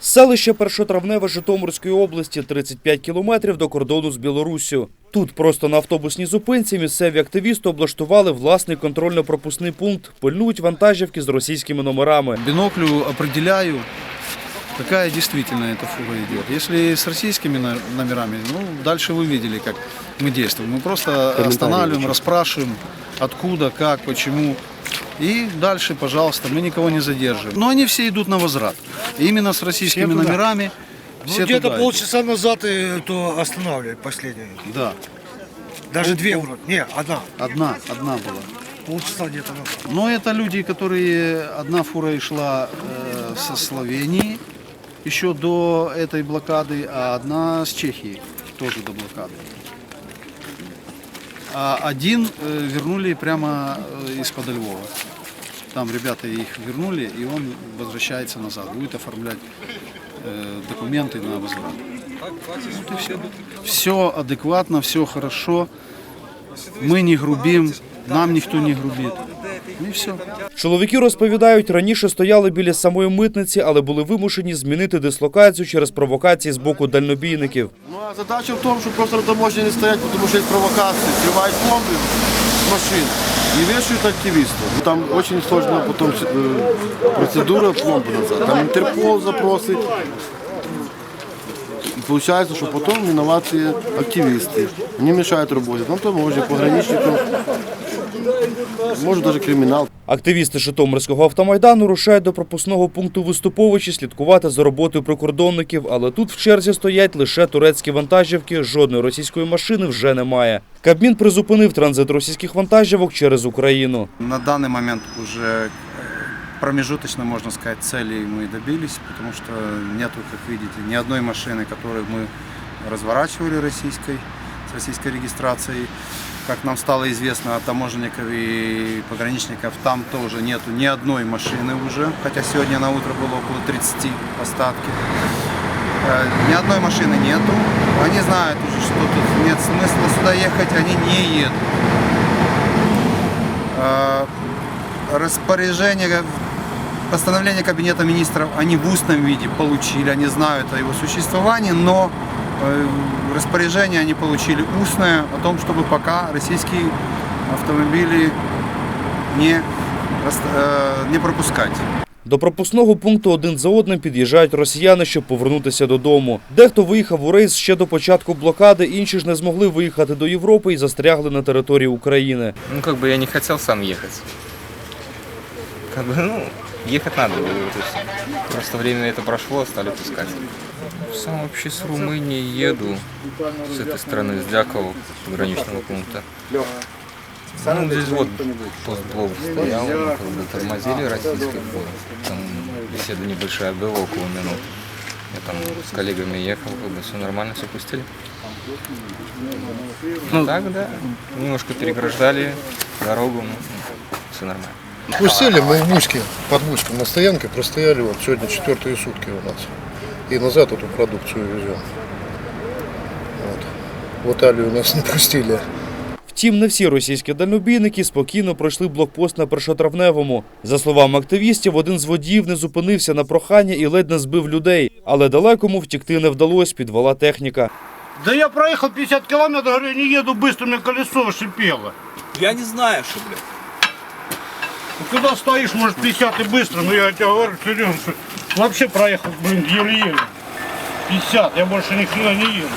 Селище Першотравневе Житомирської області 35 кілометрів до кордону з Білоруссю. Тут просто на автобусній зупинці місцеві активісти облаштували власний контрольно-пропускний пункт, пильнують вантажівки з російськими номерами. биноклю определяю, какая действительно эта фуга идет. Если с российскими на- номерами, ну, дальше вы видели, как мы действуем. Мы просто останавливаем, расспрашиваем, откуда, как, почему. И дальше, пожалуйста, мы никого не задерживаем. Но они все идут на возврат. И именно с российскими Все номерами Ну, все где-то полчаса назад э, то останавливали последнее. Да, Даже две вроде. Не, одна. одна, одна была. Полчаса где-то назад. Но это люди, которые одна фура и шла э, со Словении еще до этой блокады, а одна с Чехии тоже до блокады. А один э, вернули прямо э, из-под Львова. Там ребята их вернули, и он возвращается назад, будет оформлять э, документы на возврат. Вот и все. Все адекватно, все хорошо. Мы не грубим, нам никто не грубит. И все. Чоловіки розповідають, раніше стояли біля самої митниці, але були вимушені змінити дислокацію через провокації з боку дальнобійників. Ну а задача в тому, що просто таможні не стоять, тому що є провокації, тривають пломби з машин і вішають активістів. Там дуже сложна потім е, процедура пломби назад. Там Інтерпол запросить. І виходить, що потім винуваті активісти. Вони мешають роботі. Там таможні, пограничникам, може навіть кримінал. Активісти Житомирського автомайдану рушають до пропускного пункту Виступовичі слідкувати за роботою прикордонників, але тут в черзі стоять лише турецькі вантажівки, жодної російської машини вже немає. Кабмін призупинив транзит російських вантажівок через Україну. На данный момент уже э, промежуточно, можно сказать, целей мы добились, потому что нету, как видите, ни одной машины, которую мы разворачивали российской, С российской регистрацией. Как нам стало известно от таможенников и пограничников, там тоже нету ни одной машины уже, хотя сегодня на утро было около 30 остатки. Э, Ни одной машины нету. Они знают уже, что тут нет смысла сюда ехать, они не едут. Э, Распоряжение, постановление Кабинета министров они в устном виде получили, они знают о его существовании, но э, распоряжение они получили устное о том, чтобы пока российские автомобили не, рас- э, не пропускать. До пропускного пункту один за одним під'їжджають росіяни, щоб повернутися додому. Дехто виїхав у рейс ще до початку блокади, інші ж не змогли виїхати до Європи і застрягли на території України. Ну, как бы я не хотел сам ехать. Как бы, ну, ехать надо было. То есть просто время это прошло, стали пускать. Сам вообще с Румынии еду, с этой стороны, с Дяково, пограничного пункта. Ну, здесь вот постблок стоял, мы бы тормозили российский фур. Там беседа небольшая была, около минут. Я там с коллегами ехал, как бы все нормально, все пустили. Ну, так, да. Немножко переграждали дорогу, ну, все нормально. Пустили мы в Бучке, под Бучком на стоянке, простояли вот сегодня четвертые сутки у нас. И назад эту продукцию везем. Вот. В Италию нас не пустили. Втім, не всі російські дальнобійники спокійно пройшли блокпост на першотравневому. За словами активістів, один з водіїв не зупинився на прохання і ледь не збив людей, але далекому втікти не вдалося, підвела техніка. Да я проехал 50 километров, говорю, не еду быстро, у меня колесо шипело. Я не знаю, что, блядь. Ну, когда стоишь, может 50 и быстро, но я тебе говорю, серьезно, что вообще проехал, блин, еле-еле. 50, я больше ни хрена не еду.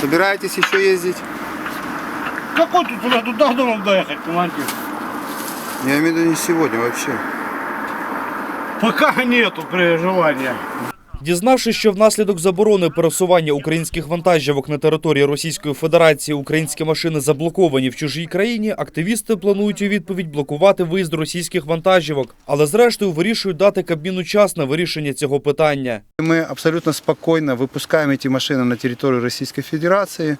Собираетесь еще ездить? Какой тут, блядь, тут дома доехать, командир? Я имею в виду не сегодня вообще. Пока нету желания. Дізнавшись, що внаслідок заборони пересування українських вантажівок на території Російської Федерації українські машини заблоковані в чужій країні, активісти планують у відповідь блокувати виїзд російських вантажівок, але зрештою вирішують дати Кабміну час на вирішення цього питання. Мы абсолютно спокойно выпускаем эти машины на территорию Российской Федерации.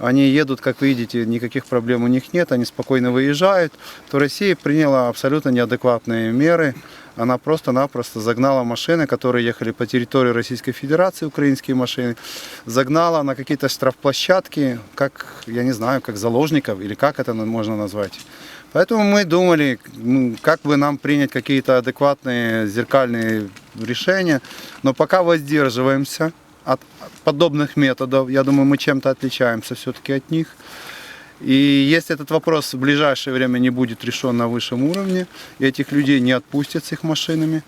Они едут, как видите, никаких проблем у них нет, они спокойно выезжают, то Россия приняла абсолютно неадекватные меры. Она просто-напросто загнала машины, которые ехали по территории Российской Федерации, украинские машины, загнала на какие-то штрафплощадки, как, я не знаю, как заложников или как это можно назвать. Поэтому мы думали, ну, как бы нам принять какие-то адекватные зеркальные решения, но пока воздерживаемся от подобных методов. Я думаю, мы чем-то отличаемся все-таки от них. И если этот вопрос в ближайшее время не будет решен на высшем уровне, и этих людей не отпустят с их машинами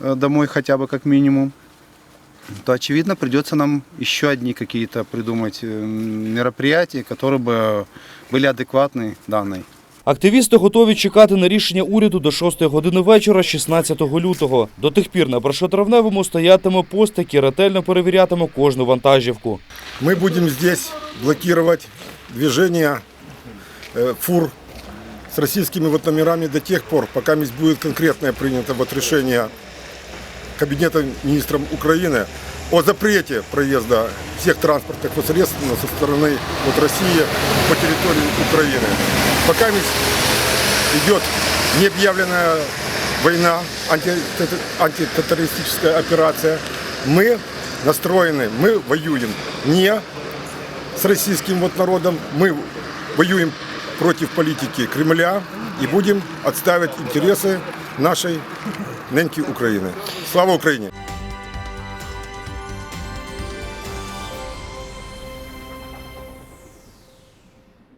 э, домой хотя бы как минимум, то, очевидно, придется нам еще одни какие-то придумать э, мероприятия, которые бы были адекватны данной Активісти готові чекати на рішення уряду до 6 години вечора 16 лютого. До тих пір на першотравневому стоятиме пост, який ретельно перевірятиме кожну вантажівку. Ми будемо тут блокувати движение э, фур з російськими номерами до тих пор, пока буде конкретне прийнято решение Кабинета министров Украины о запрете проезда всех транспортных средств со стороны вот России по территории Украины. Пока идет необъявленная война, анти- антитеррористическая операция, мы настроены, мы воюем не с российским вот народом, мы воюем против политики Кремля и будем отстаивать интересы нашей неньки Украины. Слава Украине!